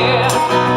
querer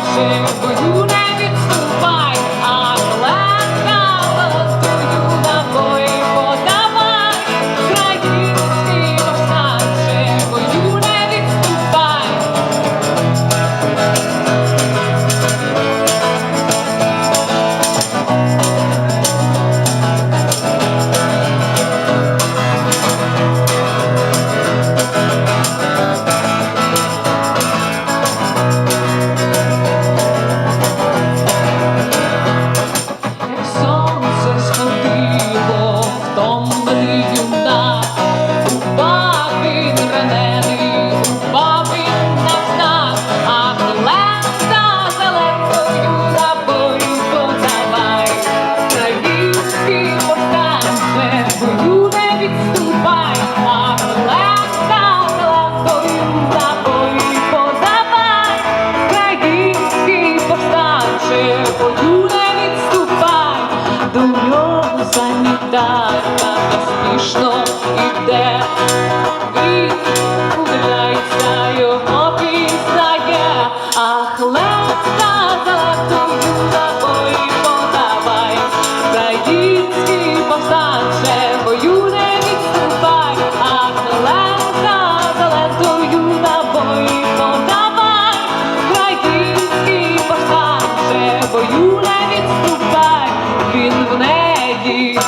Say, but you now.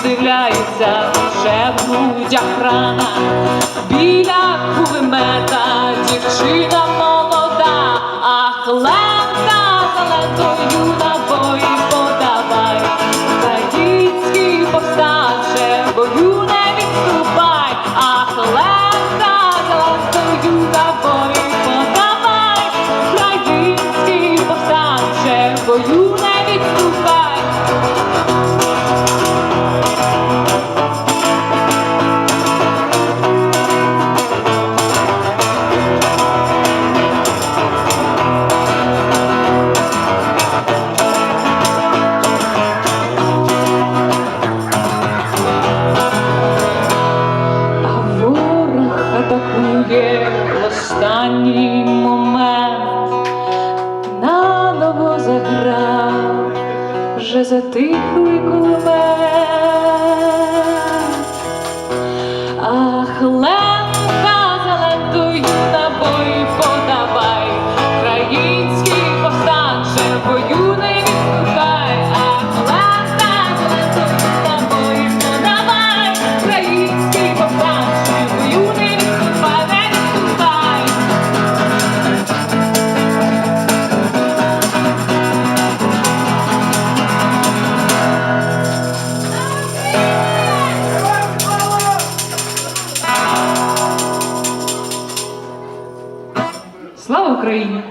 здивляється вже в грудях рана біля кулемета дівчина. вже затихли кулемет, ах, лемка залетую на бої подавай, Український повстанче бою. Україні.